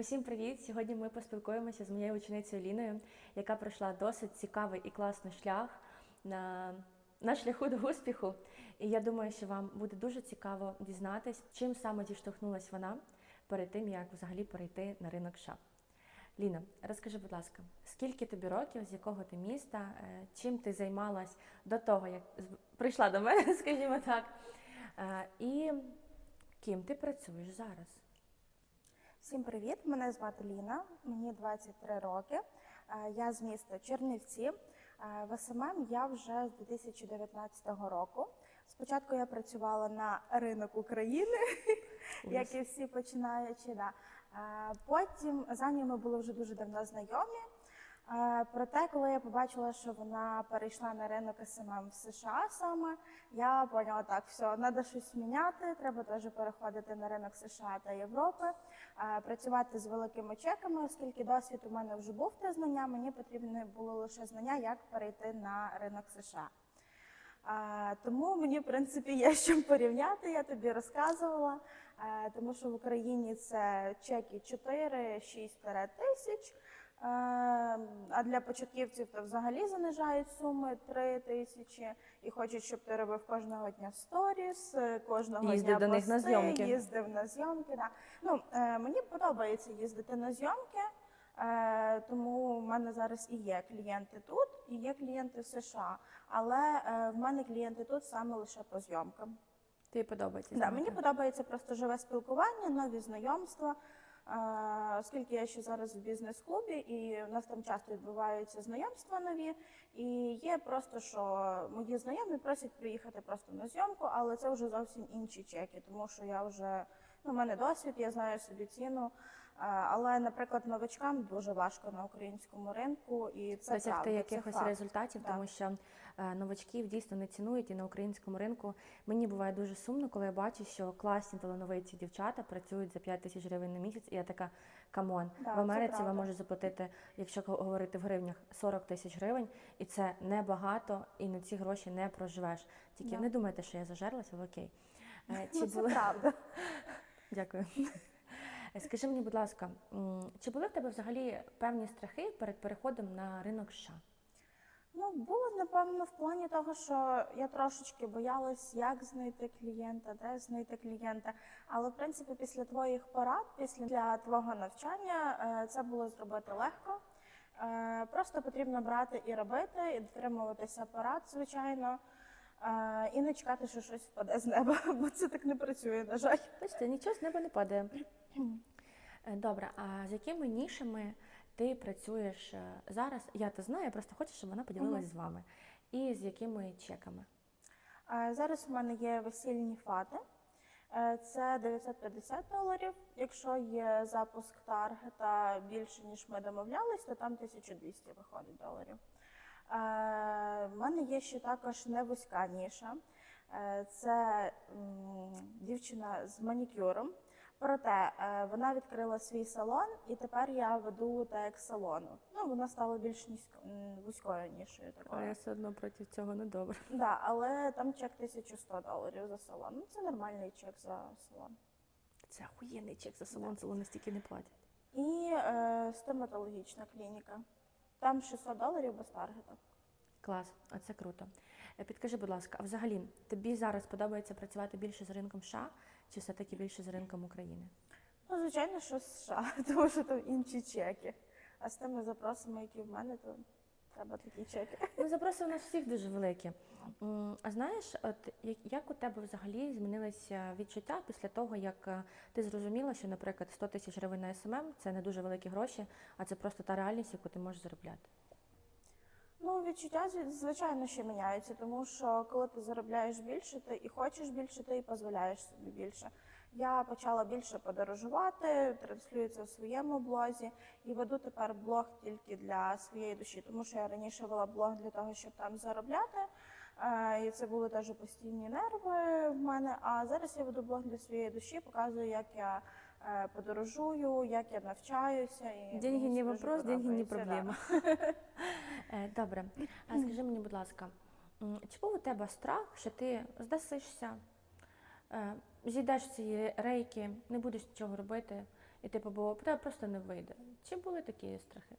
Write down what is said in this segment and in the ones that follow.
Усім привіт! Сьогодні ми поспілкуємося з моєю ученицею Ліною, яка пройшла досить цікавий і класний шлях на, на шляху до успіху. І я думаю, що вам буде дуже цікаво дізнатись, чим саме діштовхнулась вона перед тим, як взагалі перейти на ринок США. Ліна, розкажи, будь ласка, скільки тобі років, з якого ти міста, е, чим ти займалась до того, як прийшла до мене, скажімо так, Е, і ким ти працюєш зараз? Всім привіт! Мене звати Ліна, мені 23 роки. Е, Я з міста Чернівці. Е, В СММ я вже з 2019 року. Спочатку я працювала на ринок України, як і всі починаючи. Да. Е, Потім за ними були вже дуже давно знайомі. Е, Проте, коли я побачила, що вона перейшла на ринок СММ в США саме, я поняла, так, все, треба щось міняти, треба теж переходити на ринок США та Європи, е, працювати з великими чеками, оскільки досвід у мене вже був те знання, мені потрібно було лише знання, як перейти на ринок США. Тому мені, в принципі, є чим порівняти, я тобі розказувала. Е, тому що в Україні це чеки 4-6 тисяч. Е, А для початківців то взагалі занижають суми 3 тисячі і хочуть, щоб ти робив кожного дня сторіс, е, кожного Їздив дня до них на зйомки. їздив на зйомки. Да. Ну, е, мені подобається їздити на зйомки, е, тому в мене зараз і є клієнти тут, і є клієнти в США. Але е, в мене клієнти тут саме лише по зйомкам. Тобі подобається? Да, мені подобається просто живе спілкування, нові знайомства. Оскільки я ще зараз в бізнес-клубі, і в нас там часто відбуваються знайомства нові, і є просто, що мої знайомі просять приїхати просто на зйомку, але це вже зовсім інші чеки, тому що я вже ну, в мене досвід, я знаю собі ціну. Але, наприклад, новачкам дуже важко на українському ринку, і це досягти правда, це якихось факт. результатів, Так. тому що е, новачків дійсно не цінують і на українському ринку. Мені буває дуже сумно, коли я бачу, що класні талановиті дівчата працюють за 5 тисяч гривень на місяць, і я така камон. Да, в Америці ви можете заплатити, якщо говорити в гривнях, 40 тисяч гривень, і це небагато, і на ці гроші не проживеш. Тільки Да. не думайте, що я зажерлася, але окей. Е, Ну, Чи це були... правда. Дякую. Скажи мені, будь ласка, чи були в тебе взагалі певні страхи перед переходом на ринок США? Ну, було напевно в плані того, що я трошечки боялась, як знайти клієнта, де знайти клієнта. Але в принципі, після твоїх порад, після твого навчання, е, це було зробити легко. Е, Просто потрібно брати і робити, і дотримуватися порад, звичайно, і не чекати, що щось впаде з неба, бо це так не працює, на жаль. Бачите, нічого з неба не падає. Е, Добре, а з якими нішами ти працюєш е, зараз? Я то знаю, я просто хочу, щоб вона поділилась з вами. І з якими чеками? Зараз у мене є весільні фати. Е, Це 950 доларів. Якщо є запуск таргета більше, ніж ми домовлялись, то там 1200 виходить доларів. Е, В мене є ще також невузька ніша. Е, Це дівчина з манікюром. Проте е, вона відкрила свій салон, і тепер я веду так салону. Ну, вона стала більш низько- вузькою нішою такою. все одно проти цього не добре. Да, але там чек 1100 доларів за салон. Ну, це нормальний чек за салон. Це охуєнний чек за салон, салони стільки не платять. І е, стоматологічна клініка. Там 600 доларів без таргета. Клас, а це круто. Е, Підкажи, будь ласка, а взагалі тобі зараз подобається працювати більше з ринком США чи все-таки більше з ринком України? Ну, звичайно, що з США, тому що там інші чеки. А з тими запросами, які в мене, то треба такі чеки. Ну, запроси у нас всіх дуже великі. А знаєш, от як, у тебе взагалі змінилися відчуття після того, як е, ти зрозуміла, що, наприклад, 100 тисяч гривень на СММ це не дуже великі гроші, а це просто та реальність, яку ти можеш заробляти? Ну, відчуття звичайно ще міняються, тому що коли ти заробляєш більше, ти і хочеш більше, ти і дозволяєш собі більше. Я почала більше подорожувати, транслюю це в своєму блозі і веду тепер блог тільки для своєї душі, тому що я раніше вела блог для того, щоб там заробляти. е, І це були теж постійні нерви в мене. А зараз я веду блог для своєї душі, показую, як я е, подорожую, як я навчаюся. І Деньги не вопрос, деньги не проблема. Е, Добре. А скажи мені, будь ласка, чи був у тебе страх, що ти здасишся, зійдеш з цієї рейки, не будеш нічого робити і типу, бо просто не вийде. Чи були такі страхи?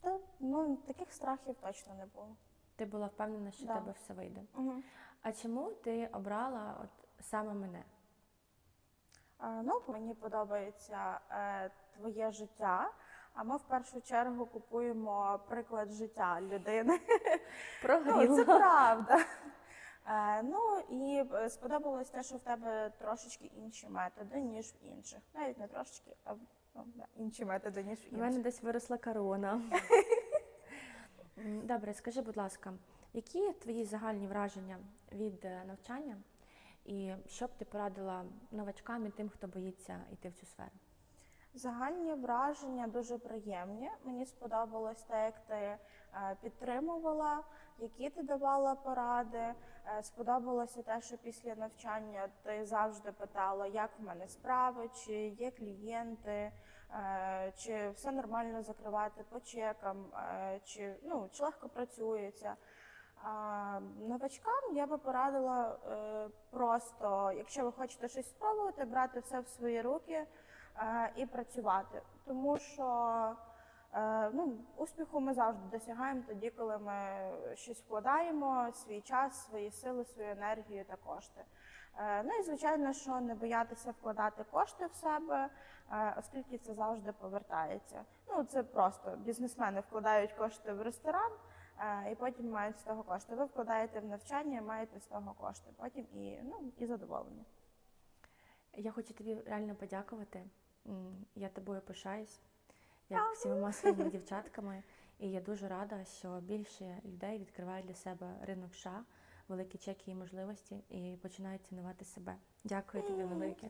Та ну таких страхів точно не було. Ти була впевнена, що в Да. тебе все вийде. Угу. А чому ти обрала от саме мене? Е, Ну, мені подобається е, твоє життя. А ми в першу чергу купуємо приклад життя людини. Ну, це правда. Е, ну і е, сподобалось те, що в тебе трошечки інші методи, ніж в інших. Навіть не трошечки, а ну, да, інші методи, ніж в У мене десь виросла корона. Добре, скажи, будь ласка, які твої загальні враження від е, навчання, і що б ти порадила новачкам і тим, хто боїться йти в цю сферу? Загальні враження дуже приємні. Мені сподобалось те, як ти е, підтримувала, які ти давала поради. Е, Сподобалося те, що після навчання ти завжди питала, як в мене справи, чи є клієнти, е, чи все нормально закривати по чекам, чи ну чи легко працюється. А, новачкам я би порадила просто, якщо ви хочете щось спробувати, брати все в свої руки і працювати. Тому що е, ну, успіху ми завжди досягаємо тоді, коли ми щось вкладаємо, свій час, свої сили, свою енергію та кошти. Е, Ну і звичайно, що не боятися вкладати кошти в себе, е, оскільки це завжди повертається. Ну це просто бізнесмени вкладають кошти в ресторан. е, І потім мають з того кошти. Ви вкладаєте в навчання, маєте з того кошти. Потім і ну і задоволення. Я хочу тобі реально подякувати. Я тобою пишаюсь, як всіма своїми дівчатками. І я дуже рада, що більше людей відкривають для себе ринок США, великі чеки і можливості і починають цінувати себе. Дякую тобі велике.